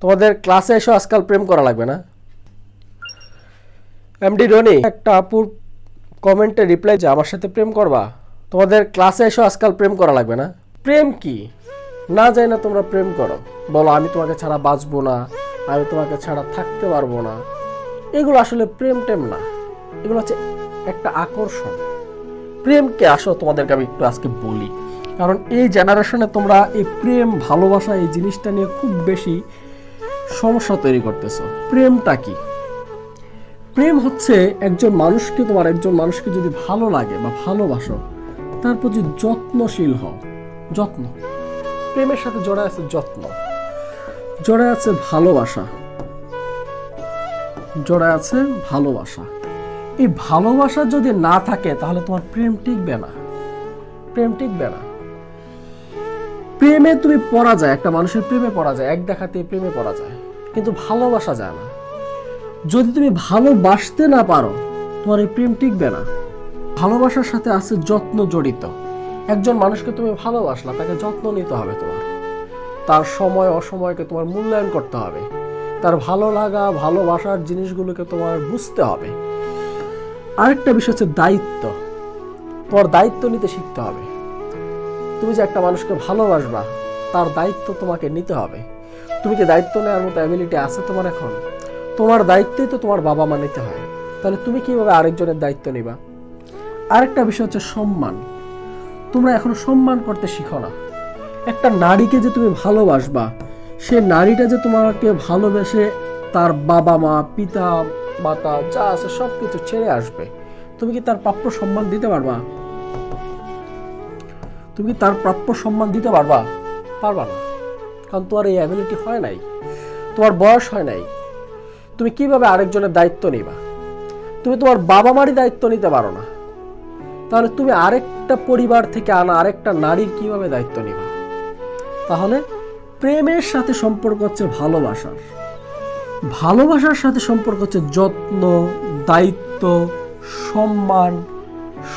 তোমাদের ক্লাসে এসে আজকাল প্রেম করা লাগবে না। এমডি রনি একটা আপুর কমেন্টে রিপ্লাই যে, আমার সাথে প্রেম করবা? তোমাদের ক্লাসে এসে আজকাল প্রেম করা লাগবে না। প্রেম কি? না যায় না তোমরা প্রেম করো। বলো, আমি তোমাকে ছাড়া বাঁচবো না, আমি তোমাকে ছাড়া থাকতে পারব না। এগুলো আসলে প্রেম টেম না। এগুলো হচ্ছে একটা আকর্ষণ। প্রেমকে আসো তোমাদেরকে আমি একটু আজকে বলি। কারণ এই জেনারেশনে তোমরা এই প্রেম, ভালোবাসা, এই জিনিসটা নিয়ে খুব বেশি সমস্যা তৈরি করতেছো। প্রেমটা কি? প্রেম হচ্ছে একজন মানুষকে তোমার একজন মানুষকে যদি ভালো লাগে বা ভালোবাসো, তার প্রতি যত্নশীল হও। যত্ন। প্রেমের সাথে জড়ে আছে যত্ন। জড়ে আছে ভালোবাসা। জড়ে আছে ভালোবাসা। এই ভালোবাসা যদি না থাকে, তাহলে তোমার প্রেম টিকবে না। প্রেম টিকবে না। প্রেমে তুমি পড়া যায় একটা মানুষের প্রেমে পড়া যায় এক দেখাতে প্রেমে পড়া যায় কিন্তু ভালোবাসা যায় না। যদি তুমি ভালোবাসতে না পারো, তোমার এই প্রেম টিকবে না। ভালোবাসার সাথে আছে যত্ন জড়িত। একজন মানুষকে তুমি ভালোবাসলা, তাকে যত্ন নিতে হবে তোমার। তার সময়, অসময়কে তোমার মূল্যায়ন করতে হবে। তার ভালো লাগা, ভালোবাসার জিনিসগুলোকে তোমার বুঝতে হবে। আরেকটা বিষয় হচ্ছে দায়িত্ব। তোমার দায়িত্ব নিতে শিখতে হবে। তুমি যে একটা মানুষকে ভালোবাসবা, তার দায়িত্ব তোমাকে নিতে হবে। তুমি কি দায়িত্ব নেওয়ার মতো অ্যাবিলিটি আছে তোমার এখন, তোমার দায়িত্বই তো তোমার বাবা মা নিতে হয়। তাহলে তুমি কীভাবে আরেকজনের দায়িত্ব নিবা? আরেকটা বিষয় হচ্ছে সম্মান। তোমরা এখনও সম্মান করতে শিখো না। একটা নারীকে যে তুমি ভালোবাসবা, সে নারীটা যে তোমাকে ভালোবেসে তার বাবা মা, পিতা, মাতা যা আছে সব কিছু ছেড়ে আসবে। তুমি কি তার প্রাপ্য সম্মান দিতে পারবা? তুমি কি তার প্রাপ্য সম্মান দিতে পারবা? পারবা না। কারণ তোমার এই অ্যাবিলিটি হয় নাই। তোমার বয়স হয় নাই। তুমি কীভাবে আরেকজনের দায়িত্ব নিবা? তুমি তোমার বাবা মারই দায়িত্ব নিতে পারো না। তাহলে তুমি আরেকটা পরিবার থেকে আনা আরেকটা নারীর কীভাবে দায়িত্ব নিবা? তাহলে প্রেমের সাথে সম্পর্ক হচ্ছে ভালোবাসার। ভালোবাসার সাথে সম্পর্ক হচ্ছে যত্ন, দায়িত্ব, সম্মান,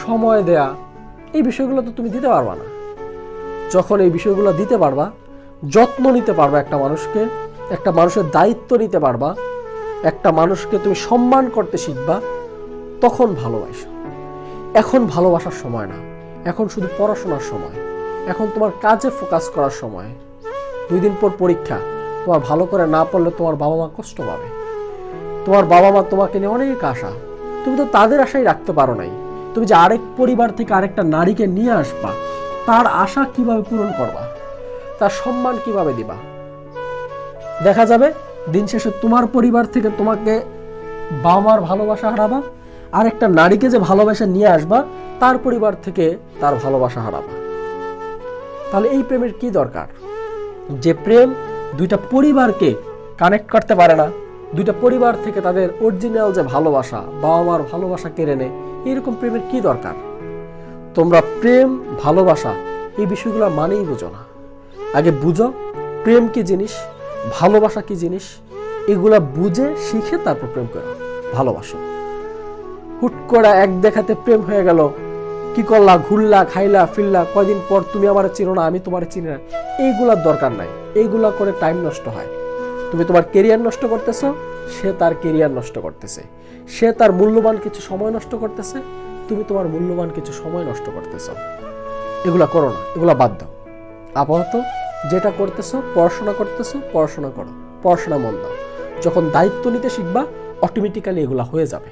সময় দেয়া। এই বিষয়গুলো তো তুমি দিতে পারবা না। যখন এই বিষয়গুলো দিতে পারবা যত্ন নিতে পারবা একটা মানুষকে, একটা মানুষের দায়িত্ব নিতে পারবা, একটা মানুষকে তুমি সম্মান করতে শিখবা, তখন ভালোবাসো। এখন ভালোবাসার সময় না। এখন শুধু পড়াশোনার সময়। এখন তোমার কাজে ফোকাস করার সময়। দুই দিন পর পরীক্ষা। তোমার ভালো করে না পড়লে তোমার বাবা মা কষ্ট পাবে। তোমার বাবা মা তোমাকে নিয়ে অনেক আশা। তুমি তো তাদের আশাই রাখতে পারো নাই। তুমি যে আরেক পরিবার থেকে আরেকটা নারীকে নিয়ে আসবা, তার আশা কীভাবে পূরণ করবা? তার সম্মান কীভাবে দিবা? দেখা যাবে, দিন শেষে তোমার পরিবার থেকে তোমাকে বাবা মার ভালোবাসা হারাবা, আর একটা নারীকে যে ভালোবাসা নিয়ে আসবা, তার পরিবার থেকে তার ভালোবাসা হারাবা। তাহলে এই প্রেমের কি দরকার? যে প্রেম দুইটা পরিবারকে কানেক্ট করতে পারে না, দুইটা পরিবার থেকে তাদের অরিজিনাল যে ভালোবাসা বাবা মার ভালোবাসা কেড়ে নেয়, এরকম প্রেমের কি দরকার? তোমরা প্রেম, ভালোবাসা, এই বিষয়গুলো মানেই বোঝো না। আগে বুঝো, প্রেম কি জিনিস, ভালোবাসা কি জিনিস, এগুলা বুঝে, শিখে তারপর প্রেম করো। ভালোবাসো। হুট করে এক দেখাতে প্রেম হয়ে গেল। কি করলা, ঘুরলা, খাইলা, ফিরলা, কয়দিন পর তুমি আমার চিনো না, আমি তোমার চিনি না, এইগুলার দরকার নাই। এইগুলা করে টাইম নষ্ট হয়। তুমি তোমার কেরিয়ার নষ্ট করতেছো, সে তার কেরিয়ার নষ্ট করতেছে। সে তার মূল্যবান কিছু সময় নষ্ট করতেছে, তুমি তোমার মূল্যবান কিছু সময় নষ্ট করতেছো। এগুলা করো না, এগুলা বাদ দাও। আপাতত যেটা করতেছো, পড়াশোনা করতেছো, পড়াশোনা করো, পড়াশোনা মন দাও। যখন দায়িত্ব নিতে শিখবা অটোমেটিক্যালি এগুলা হয়ে যাবে।